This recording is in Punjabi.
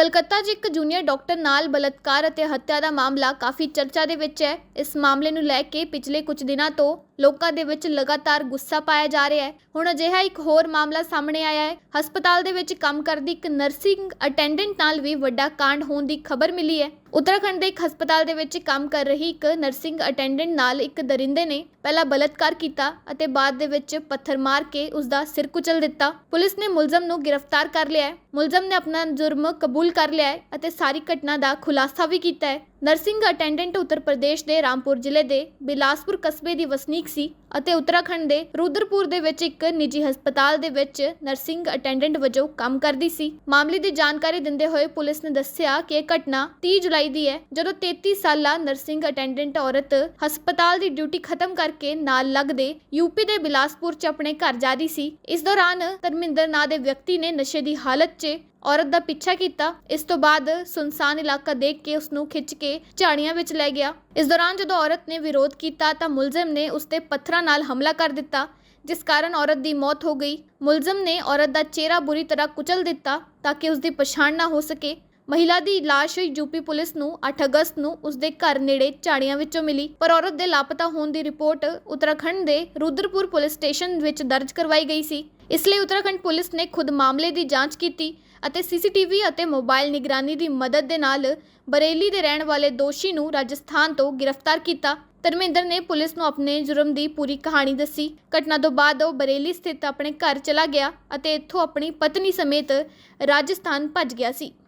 ਕਲਕੱਤਾ 'ਚ ਇੱਕ ਜੂਨੀਅਰ ਡਾਕਟਰ ਨਾਲ ਬਲਾਤਕਾਰ ਅਤੇ ਹੱਤਿਆ ਦਾ ਮਾਮਲਾ ਕਾਫੀ ਚਰਚਾ ਦੇ ਵਿੱਚ ਹੈ। ਇਸ ਮਾਮਲੇ ਨੂੰ ਲੈ ਕੇ ਪਿਛਲੇ ਕੁਝ ਦਿਨਾਂ ਤੋਂ ਲੋਕਾਂ ਦੇ ਵਿੱਚ ਲਗਾਤਾਰ ਗੁੱਸਾ ਪਾਇਆ ਜਾ ਰਿਹਾ ਹੈ। ਹੁਣ ਅਜਿਹਾ ਇੱਕ ਹੋਰ ਮਾਮਲਾ ਸਾਹਮਣੇ ਆਇਆ ਹੈ। ਹਸਪਤਾਲ ਦੇ ਵਿੱਚ ਕੰਮ ਕਰਦੀ ਇੱਕ ਨਰਸਿੰਗ ਅਟੈਂਡੈਂਟ ਨਾਲ ਵੀ ਵੱਡਾ ਕਾਂਡ ਹੋਣ ਦੀ ਖਬਰ ਮਿਲੀ ਹੈ। ਉੱਤਰਾਖੰਡ ਦੇ ਇੱਕ ਹਸਪਤਾਲ ਦੇ ਵਿੱਚ ਕੰਮ ਕਰ ਰਹੀ ਇੱਕ ਨਰਸਿੰਗ ਅਟੈਂਡੈਂਟ ਨਾਲ ਇੱਕ ਦਰਿੰਦੇ ਨੇ ਪਹਿਲਾਂ ਬਲਾਤਕਾਰ ਕੀਤਾ ਅਤੇ ਬਾਅਦ ਦੇ ਵਿੱਚ ਪੱਥਰ ਮਾਰ ਕੇ ਉਸ ਦਾ ਸਿਰ ਕੁਚਲ ਦਿੱਤਾ। ਪੁਲਿਸ ਨੇ ਮੁਲਜ਼ਮ ਨੂੰ ਗ੍ਰਿਫਤਾਰ ਕਰ ਲਿਆ ਹੈ। ਮੁਲਜ਼ਮ ਨੇ ਆਪਣਾ ਜੁਰਮ ਕਬੂਲ ਕਰ ਲਿਆ ਹੈ ਅਤੇ ਸਾਰੀ ਘਟਨਾ ਦਾ ਖੁਲਾਸਾ ਵੀ ਕੀਤਾ ਹੈ। ਨਰਸਿੰਗ ਅਟੈਂਡੈਂਟ ਉੱਤਰ ਪ੍ਰਦੇਸ਼ ਦੇ ਰਾਮਪੁਰ ਜ਼ਿਲ੍ਹੇ ਦੇ ਬਿਲਾਸਪੁਰ ਕਸਬੇ ਦੀ ਵਸਨੀਕ ਸੀ ਅਤੇ ਉੱਤਰਾਖੰਡ ਦੇ ਰੁਦਰਪੁਰ ਦੇ ਵਿੱਚ ਇੱਕ ਨਿੱਜੀ ਹਸਪਤਾਲ ਦੇ ਵਿੱਚ ਨਰਸਿੰਗ ਅਟੈਂਡੈਂਟ ਵਜੋਂ ਕੰਮ ਕਰਦੀ ਸੀ। ਮਾਮਲੇ ਦੀ ਜਾਣਕਾਰੀ ਦਿੰਦੇ ਹੋਏ ਪੁਲਿਸ ਨੇ ਦੱਸਿਆ ਕਿ ਇਹ ਘਟਨਾ 30 ਜੁਲਾਈ ਦੀ ਹੈ, ਜਦੋਂ 33 ਸਾਲਾ ਨਰਸਿੰਗ ਅਟੈਂਡੈਂਟ ਔਰਤ ਹਸਪਤਾਲ ਦੀ ਡਿਊਟੀ ਖਤਮ ਕਰਕੇ ਨਾਲ ਲੱਗਦੇ ਯੂਪੀ ਦੇ ਬਿਲਾਸਪੁਰ 'ਚ ਆਪਣੇ ਘਰ ਜਾ ਰਹੀ ਸੀ। ਇਸ ਦੌਰਾਨ ਧਰਮਿੰਦਰ ਨਾਂ ਦੇ ਵਿਅਕਤੀ ਨੇ ਨਸ਼ੇ ਦੀ ਹਾਲਤ 'ਚ ਔਰਤ ਦਾ ਪਿੱਛਾ ਕੀਤਾ। ਇਸ ਤੋਂ ਬਾਅਦ ਸੁਨਸਾਨ ਇਲਾਕਾ ਦੇਖ ਕੇ ਉਸ ਨੂੰ ਖਿੱਚ ਕੇ ਝਾੜੀਆਂ ਵਿੱਚ ਲੈ ਗਿਆ। ਇਸ ਦੌਰਾਨ ਜਦੋਂ ਔਰਤ ਨੇ ਵਿਰੋਧ ਕੀਤਾ ਤਾਂ ਮੁਲਜ਼ਮ ਨੇ ਉਸ ਤੇ ਪੱਥਰਾਂ ਨਾਲ ਹਮਲਾ ਕਰ ਦਿੱਤਾ, ਜਿਸ ਕਾਰਨ ਔਰਤ ਦੀ ਮੌਤ ਹੋ ਗਈ। ਮੁਲਜ਼ਮ ਨੇ ਔਰਤ ਦਾ ਚਿਹਰਾ ਬੁਰੀ ਤਰ੍ਹਾਂ ਕੁਚਲ ਦਿੱਤਾ ਤਾਂ ਕਿ ਉਸ ਦੀ ਪਛਾਣ ਨਾ ਹੋ ਸਕੇ। ਮਹਿਲਾ ਦੀ ਲਾਸ਼ ਯੂਪੀ ਪੁਲਿਸ ਨੂੰ 8 ਅਗਸਤ ਨੂੰ ਉਸਦੇ ਘਰ ਨੇੜੇ ਝਾੜੀਆਂ ਵਿੱਚੋਂ ਮਿਲੀ। ਪਰ ਔਰਤ ਦੇ ਲਾਪਤਾ ਹੋਣ ਦੀ ਰਿਪੋਰਟ ਉੱਤਰਾਖੰਡ ਦੇ ਰੁਦਰਪੁਰ ਪੁਲਿਸ ਸਟੇਸ਼ਨ ਵਿੱਚ ਦਰਜ ਕਰਵਾਈ ਗਈ ਸੀ। ਇਸ ਲਈ ਉੱਤਰਾਖੰਡ ਪੁਲਿਸ ਨੇ ਖੁਦ ਮਾਮਲੇ ਦੀ ਜਾਂਚ ਕੀਤੀ ਅਤੇ ਸੀਸੀਟੀਵੀ ਅਤੇ ਮੋਬਾਈਲ ਨਿਗਰਾਨੀ ਦੀ ਮਦਦ ਦੇ ਨਾਲ ਬਰੇਲੀ ਦੇ ਰਹਿਣ ਵਾਲੇ ਦੋਸ਼ੀ ਨੂੰ ਰਾਜਸਥਾਨ ਤੋਂ ਗ੍ਰਿਫਤਾਰ ਕੀਤਾ। ਧਰਮਿੰਦਰ ਨੇ ਪੁਲਿਸ ਨੂੰ ਆਪਣੇ ਜੁਰਮ ਦੀ ਪੂਰੀ ਕਹਾਣੀ ਦੱਸੀ। ਘਟਨਾ ਤੋਂ ਬਾਅਦ ਉਹ ਬਰੇਲੀ ਸਥਿਤ ਆਪਣੇ ਘਰ ਚਲਾ ਗਿਆ ਅਤੇ ਇੱਥੋਂ ਆਪਣੀ ਪਤਨੀ ਸਮੇਤ ਰਾਜਸਥਾਨ ਭੱਜ ਗਿਆ ਸੀ।